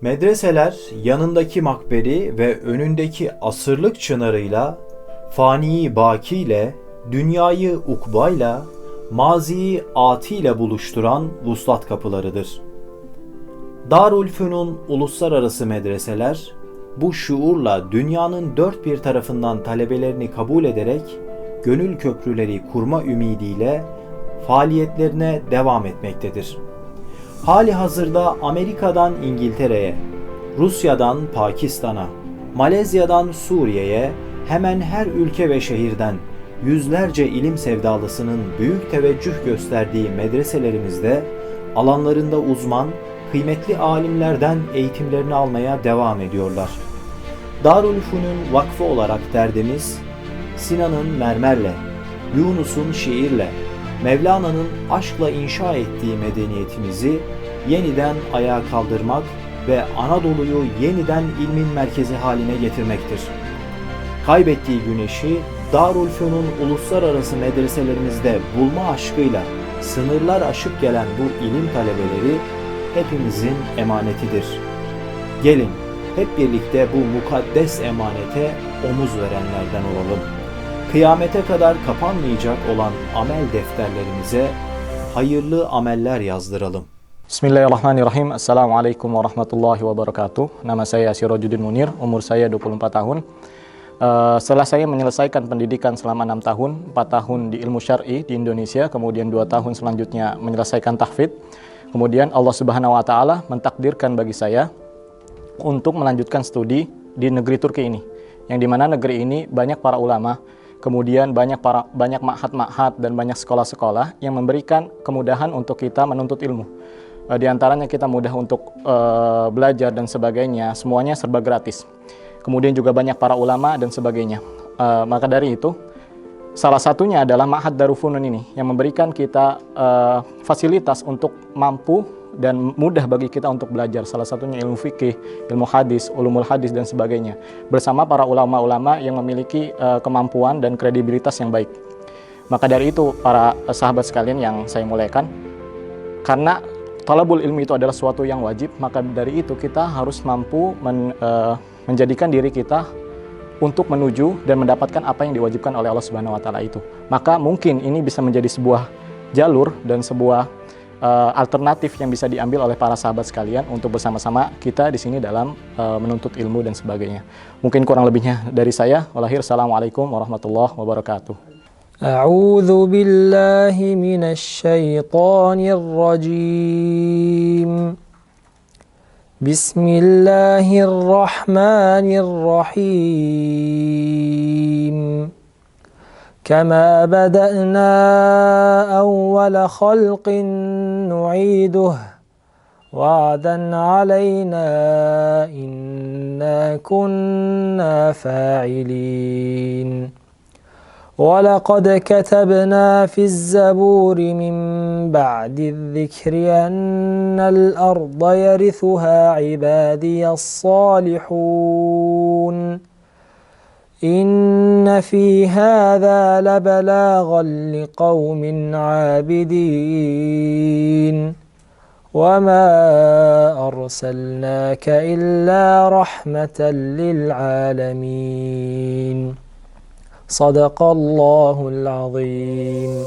Medreseler yanındaki makberi ve önündeki asırlık çınarıyla, faniyi bakiyle, dünyayı ukbayla, maziyi atiyle buluşturan vuslat kapılarıdır. Darülfünun uluslararası medreseler, bu şuurla dünyanın dört bir tarafından talebelerini kabul ederek, gönül köprüleri kurma ümidiyle faaliyetlerine devam etmektedir. Hali hazırda Amerika'dan İngiltere'ye, Rusya'dan Pakistan'a, Malezya'dan Suriye'ye hemen her ülke ve şehirden yüzlerce ilim sevdalısının büyük teveccüh gösterdiği medreselerimizde alanlarında uzman, kıymetli alimlerden eğitimlerini almaya devam ediyorlar. Darülfünun vakfı olarak derdimiz, Sinan'ın mermerle, Yunus'un şiirle, Mevlana'nın aşkla inşa ettiği medeniyetimizi yeniden ayağa kaldırmak ve Anadolu'yu yeniden ilmin merkezi haline getirmektir. Kaybettiği güneşi Darülfünun uluslararası medreselerimizde bulma aşkıyla sınırlar aşıp gelen bu ilim talebeleri hepimizin emanetidir. Gelin hep birlikte bu mukaddes emanete omuz verenlerden olalım. Kıyamete kadar kapanmayacak olan amel defterlerimize hayırlı ameller yazdıralım. Bismillahirrahmanirrahim. Assalamualaikum warahmatullahi wabarakatuh. Nama saya Sirajuddin Munir, umur saya 24 tahun. Uh, setelah saya menyelesaikan pendidikan selama enam tahun, 4 tahun di ilmu syar'i di Indonesia, kemudian dua tahun selanjutnya menyelesaikan tahfidz, kemudian Allah Subhanahu Wa Taala mentakdirkan bagi saya untuk melanjutkan studi di negeri Turki ini, yang di mana negeri ini banyak para ulama, kemudian banyak para banyak ma'had-ma'had dan banyak sekolah-sekolah yang memberikan kemudahan untuk kita menuntut ilmu. Uh, di antaranya kita mudah untuk uh, belajar dan sebagainya, semuanya serba gratis kemudian juga banyak para ulama dan sebagainya. Uh, maka dari itu, salah satunya adalah Ma'had Darufunun ini yang memberikan kita uh, fasilitas untuk mampu dan mudah bagi kita untuk belajar. Salah satunya ilmu fikih, ilmu hadis, ulumul hadis dan sebagainya. Bersama para ulama-ulama yang memiliki uh, kemampuan dan kredibilitas yang baik. Maka dari itu para sahabat sekalian yang saya mulaikan, karena talabul ilmi itu adalah suatu yang wajib, maka dari itu kita harus mampu men, uh, menjadikan diri kita untuk menuju dan mendapatkan apa yang diwajibkan oleh Allah Subhanahu wa taala itu. Maka mungkin ini bisa menjadi sebuah jalur dan sebuah uh, alternatif yang bisa diambil oleh para sahabat sekalian untuk bersama-sama kita di sini dalam uh, menuntut ilmu dan sebagainya. Mungkin kurang lebihnya dari saya. Walahir assalamualaikum warahmatullahi wabarakatuh. أعوذ بالله من الشيطان الرجيم بسم الله الرحمن الرحيم كما بدأنا أول خلق نعيده. وعدا علينا إنا كنا فاعلين. ولقد كتبنا في الزبور من بعد الذكر أن الأرض يرثها عبادي الصالحون. إن في هذا لبلاغا لقوم عابدين وما أرسلناك إلا رحمة للعالمين صدق الله العظيم